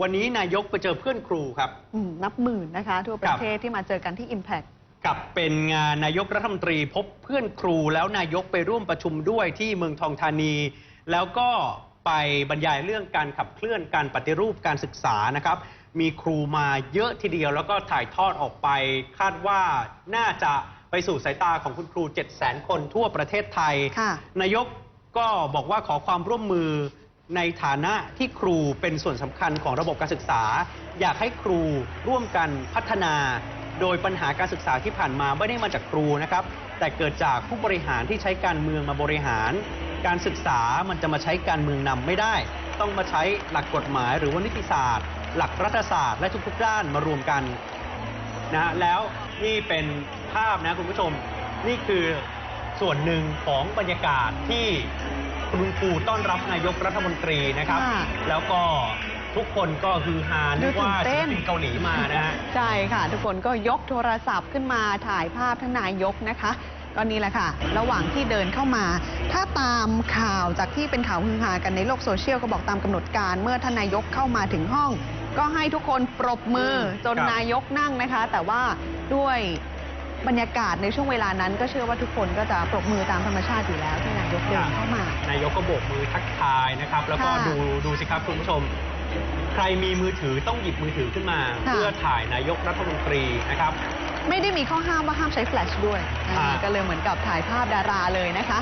วันนี้นายกไปเจอเพื่อนครูครับ อืมนับหมื่นนะคะ ทั่วประเทศที่มาเจอกันที่ Impact กับเป็นงานนายกรัฐมนตรีพบเพื่อนครูแล้วนายกไปร่วมประชุมด้วยที่เมืองทองธานี แล้วก็ไปบรรยายเรื่องการขับเคลื่อนการปฏิรูปการศึกษานะครับ มีครูมาเยอะทีเดียว แล้วก็ถ่ายทอดออกไป คาดว่าน่าจะไปสู่สายตาของคุณครู 7 0 0 0 0 0 คนทั่วประเทศไทย ค่ะ นายกก็บอกว่าขอความร่วมมือ ในฐานะที่ครูเป็นส่วนสำคัญของระบบการศึกษา อยากให้ครูร่วมกันพัฒนา โดยปัญหาการศึกษาที่ผ่านมาไม่ได้มาจากครูนะครับ แต่เกิดจากผู้บริหารที่ใช้การเมืองมาบริหาร การศึกษามันจะมาใช้การเมืองนำไม่ได้ ต้องมาใช้หลักกฎหมาย หรือว่านิติศาสตร์ หลักรัฐศาสตร์และทุกๆด้านมารวมกันนะฮะแล้วนี่เป็นภาพนะคุณผู้ชมนี่คือส่วนหนึ่งของบรรยากาศที่ คุณครูต้อนรับนายกรัฐมนตรีนะครับ ค่ะแล้วก็ทุกคนก็ฮือฮานึกว่าดูตื่นเต้ศิลน ปินเกาหลีมานะฮะ ใช่ค่ะ ทุกคนก็ยกโทรศัพท์ขึ้นมาถ่ายภาพท่านนายกนะคะ ก็นี่แหละค่ะ ระหว่างที่เดินเข้ามา ถ้าตามข่าวจากที่เป็นข่าวฮือฮากันในโลกโซเชียลก็บอกตามกำหนดการเมื่อท่านนายกเข้ามาถึงห้อง ก็ให้ทุกคนปรบมือจนครับ นายกนั่งนะคะ แต่ว่าด้วย บรรยากาศในช่วงเวลานั้น ก็เชื่อว่าทุกคนก็จะปรบมือตามธรรมชาติอยู่แล้วที่นายกเดินเข้ามา นายกก็โบกมือทักทายนะครับ แล้วก็ค่ะดูดูสิครับคุณผู้ชม ใครมีมือถือต้องหยิบมือถือขึ้นมา ค่ะ เพื่อถ่ายนายกรัฐมนตรีนะครับ ไม่ได้มีข้อห้ามว่าห้ามใช้แฟลชด้วยอ่า อ่าก็เลยเหมือนกับถ่ายภาพดาราเลยนะคะ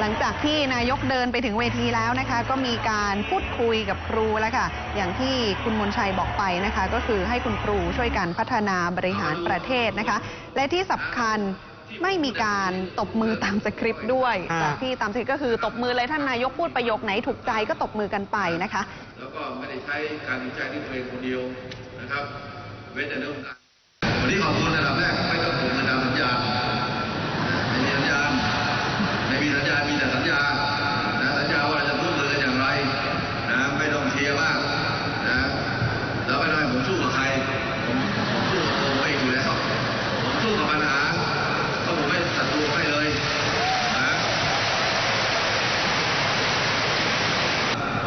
หลังจากที่นายกเดินไปถึงเวทีแล้วนะคะ ก็มีการพูดคุยกับครูแล้วค่ะ อย่างที่คุณมนชัยบอกไปนะคะ ก็คือให้คุณครูช่วยกันพัฒนาบริหารประเทศนะคะ และที่สำคัญไม่มีการตบมือตามสคริปต์ด้วยอ่าจากที่ตามสคริปต์ก็คือตบมือเลยท่านนายกพูดประโยคไหนถูกใจก็ตบมือกันไปนะคะ แล้วก็ไม่ได้ใช้การวิจัยที่ตัวเองคนเดียวนะครับ เว้นแต่เรื่องของการวันนี้ขอบคุณระดับแรกไม่ต้องผมในตามสัญญาไม่มีสัญญาไม่มีสัญญา มีแต่สัญญานะสัญญาว่าจะร่วมมือกันอย่างไรนะไม่ต้องเชียร์มากนะแล้วไม่ต้องให้ผมสู้กับใคร ผมผมสู้กับตัวผมเองอยู่แล้ว ผมสู้กับปัญหาเพราะผมไม่ศัตรูให้เลยนะ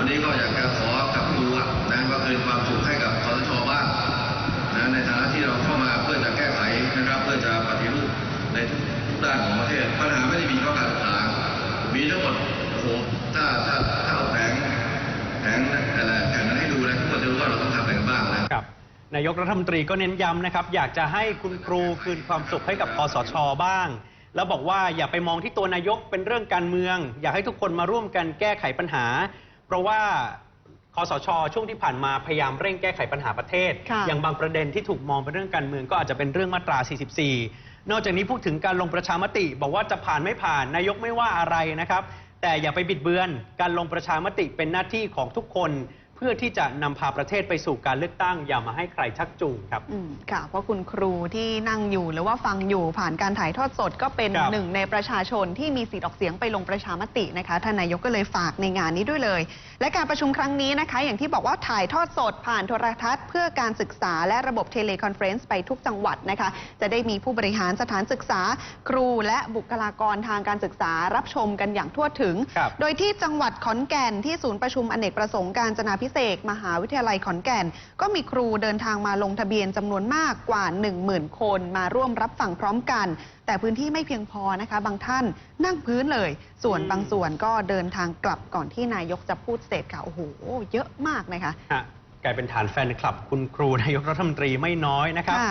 วันนี้ก็อยากจะขอกับครูอะนะว่าคืนความสุขให้กับคอสชบ้างนะในฐานะที่เราเข้ามาเพื่อจะแก้ไขนะครับ เพื่อจะปฏิรูปในทุกด้านของประเทศ ปัญหาไม่ได้มีเฉพาะการศึกษามีทั้งหมดโอ้โหถ้าถ้าถ้าเอาแผงแผงอะไรแผงนั้นให้ดูนะทุกคนจะรู้ว่าเราต้องทำอะไรบ้างนะครับนายกรัฐมนตรีก็เน้นย้ำนะครับ อยากจะให้คุณครูคืนความสุขให้กับคอสชบ้าง แล้วบอกว่าอย่าไปมองที่ตัวนายกเป็นเรื่องการเมือง อยากให้ทุกคนมาร่วมกันแก้ไขปัญหา เพราะว่าคอสช ช่วงที่ผ่านมาพยายามเร่งแก้ไขปัญหาประเทศ ค่ะอย่างบางประเด็นที่ถูกมองเป็นเรื่องการเมืองก็อาจจะเป็นเรื่องมาตรา 44 นอกจากนี้พูดถึงการลงประชามติ บอกว่าจะผ่านไม่ผ่านนายกไม่ว่าอะไรนะครับ แต่อย่าไปบิดเบือน การลงประชามติเป็นหน้าที่ของทุกคนเพื่อที่จะนำพาประเทศไปสู่การเลือกตั้ง อย่ามาให้ใครชักจูงครับ อืมค่ะ เพราะคุณครูที่นั่งอยู่หรือว่าฟังอยู่ผ่านการถ่ายทอดสดก็เป็นครับ หนึ่งในประชาชนที่มีสิทธิ์ออกเสียงไปลงประชามตินะคะท่านนายกก็เลยฝากในงานนี้ด้วยเลย และการประชุมครั้งนี้นะคะ อย่างที่บอกว่าถ่ายทอดสดผ่านโทรทัศน์ เพื่อการศึกษาและระบบเทเลคอนเฟรนซ์ไปทุกจังหวัดนะคะ จะได้มีผู้บริหารสถานศึกษา ครูและบุคลากรทางการศึกษารับชมกันอย่างทั่วถึง ครับ โดยที่จังหวัดขอนแก่นที่ศูนย์ประชุมอเนกประสงค์การจนาพิเศษกมหาวิทยาลัยขอนแก่น ก็มีครูเดินทางมาลงทะเบียนจำนวนมากกว่า 10,000 คนมาร่วมรับฟังพร้อมกัน แต่พื้นที่ไม่เพียงพอนะคะ บางท่านนั่งพื้นเลย ส่วนอืมบางส่วนก็เดินทางกลับก่อนที่นายกจะพูดเสร็จค่ะโอ้โหเยอะมากนะคะ ฮะกลายเป็นฐานแฟนคลับคุณครูนายกรัฐมนตรีไม่น้อยนะครับ ค่ะ